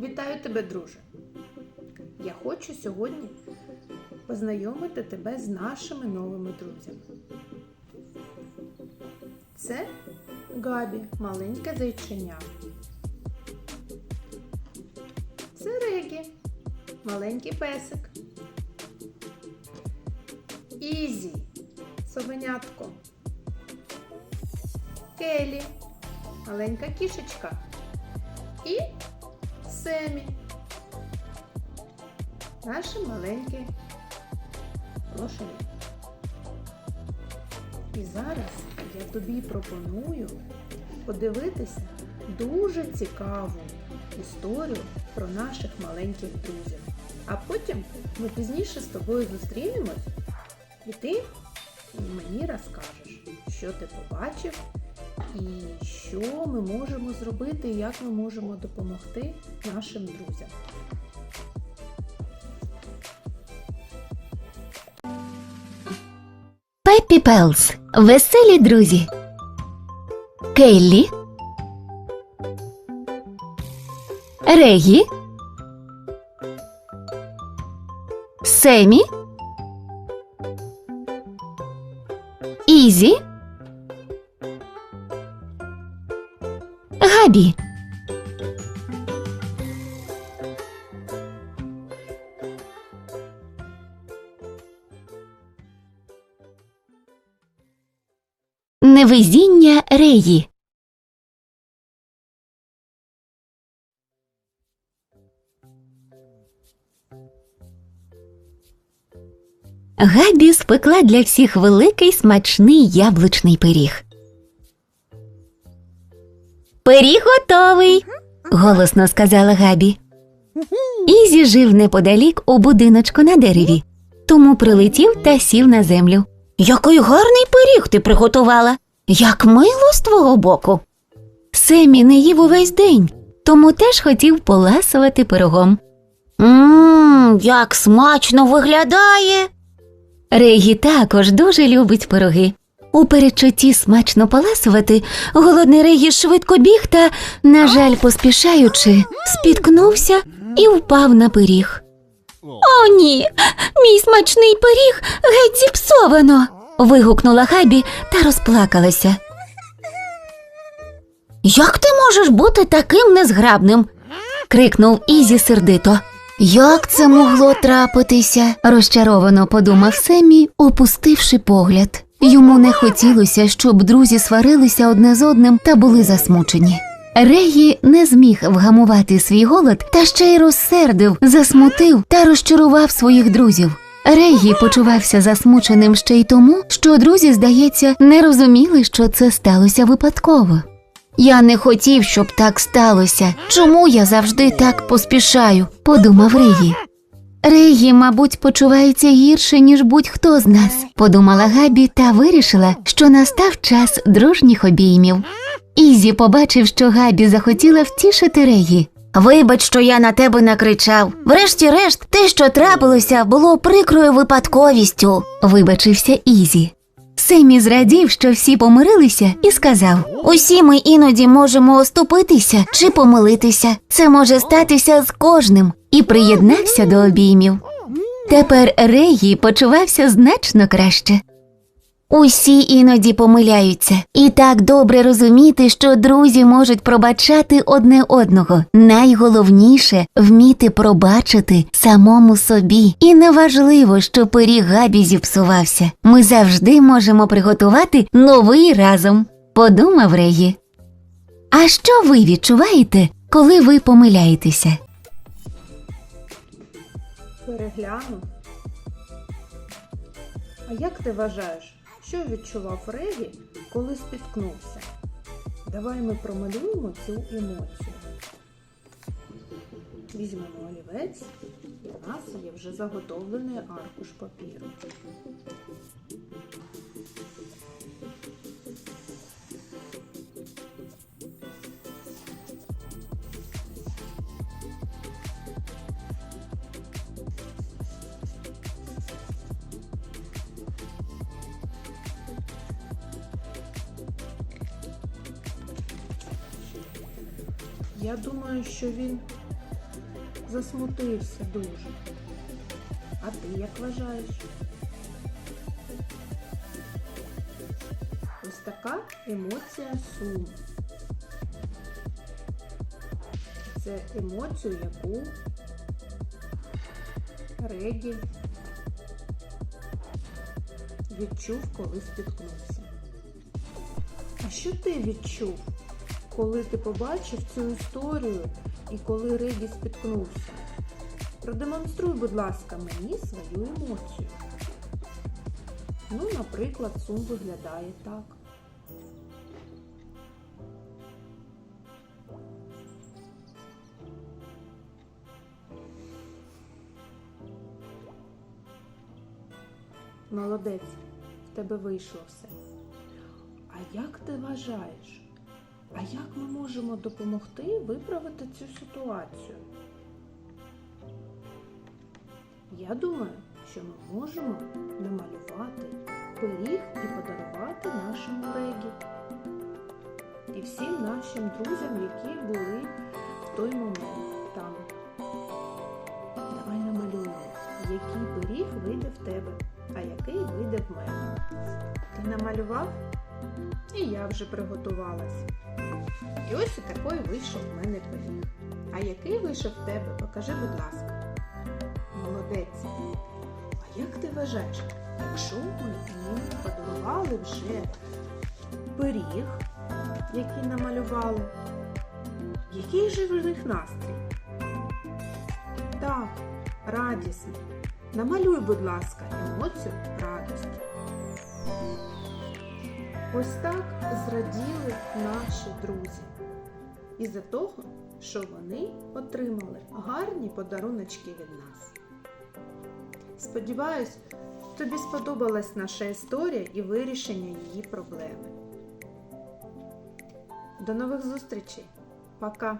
Вітаю тебе, друже. Я хочу сьогодні познайомити тебе з нашими новими друзями. Це Габі, маленьке зайченя. Це Регі, маленький песик. Ізі, совенятко. Келі, маленька кішечка. І Семі. Наші маленькі лошади. І зараз я тобі пропоную подивитися дуже цікаву історію про наших маленьких друзів. А потім ми пізніше з тобою зустрінемось і ти мені розкажеш, що ти побачив і що ми можемо зробити, і як ми можемо допомогти нашим друзям. Пеппі Пелс. Веселі друзі. Келлі. Регі. Семі. Ізі. Габі. Невезіння Реї. Габі спекла для всіх великий смачний яблучний пиріг. Пиріг готовий, голосно сказала Габі. Ізі жив неподалік у будиночку на дереві, тому прилетів та сів на землю. Який гарний пиріг ти приготувала. Як мило з твого боку. Семі не їв увесь день, тому теж хотів поласувати пирогом. Ммм, як смачно виглядає. Регі також дуже любить пироги. У передчутті смачно поласувати, голодний Регі швидко біг та, на жаль, поспішаючи, спіткнувся і впав на пиріг. О, ні, мій смачний пиріг геть зіпсовано. вигукнула Габі та розплакалася. Як ти можеш бути таким незграбним? крикнув Ізі сердито. Як це могло трапитися? розчаровано подумав Семі, опустивши погляд. Йому не хотілося, щоб друзі сварилися одне з одним та були засмучені. Регі не зміг вгамувати свій голод та ще й розсердив, засмутив та розчарував своїх друзів. Регі почувався засмученим ще й тому, що друзі, здається, не розуміли, що це сталося випадково. Я не хотів, щоб так сталося. Чому я завжди так поспішаю? подумав Регі. Регі, мабуть, почувається гірше, ніж будь-хто з нас, подумала Габі та вирішила, що настав час дружніх обіймів. Ізі побачив, що Габі захотіла втішити Регі. Вибач, що я на тебе накричав. Врешті-решт, те, що трапилося, було прикрою випадковістю, вибачився Ізі. Семі зрадів, що всі помирилися, і сказав: Усі ми іноді можемо оступитися чи помилитися. Це може статися з кожним, і приєднався до обіймів. Тепер Регі почувався значно краще. Усі іноді помиляються, і так добре розуміти, що друзі можуть пробачати одне одного. Найголовніше вміти пробачити самому собі. І неважливо, що пиріг Габі зіпсувався. Ми завжди можемо приготувати новий разом. Подумав Регі. А що ви відчуваєте, коли ви помиляєтеся? Перегляну. А як ти вважаєш, що відчував Регі, коли спіткнувся? Давай ми промалюємо цю емоцію. Візьмемо олівець, і в нас є вже заготовлений аркуш папіру. Я думаю, що він засмутився дуже. А ти як вважаєш? Ось така емоція суму. Це емоцію, яку Регі відчув, коли спіткнувся. А що ти відчув, коли ти побачив цю історію і коли Регі спіткнувся? Продемонструй, будь ласка, мені свою емоцію. Ну, наприклад, сум виглядає так. Молодець, в тебе вийшло все. А як ти вважаєш? А як ми можемо допомогти виправити цю ситуацію? Я думаю, що ми можемо намалювати пиріг і подарувати нашому регі. І всім нашим друзям, які були в той момент там. Давай намалюємо, який пиріг вийде в тебе, а який вийде в мене. Ти намалював? І я вже приготувалась. І ось і такий вийшов в мене пиріг. А який вийшов в тебе, покажи, будь ласка. Молодець. А як ти вважаєш, якщо ми подарували вже пиріг, який намалювали, який же в них настрій? Так, радісний. Намалюй, будь ласка, емоцію радості. Ось так зраділи наші друзі. І за того, що вони отримали гарні подаруночки від нас. Сподіваюсь, тобі сподобалась наша історія і вирішення її проблеми. До нових зустрічей. Пока!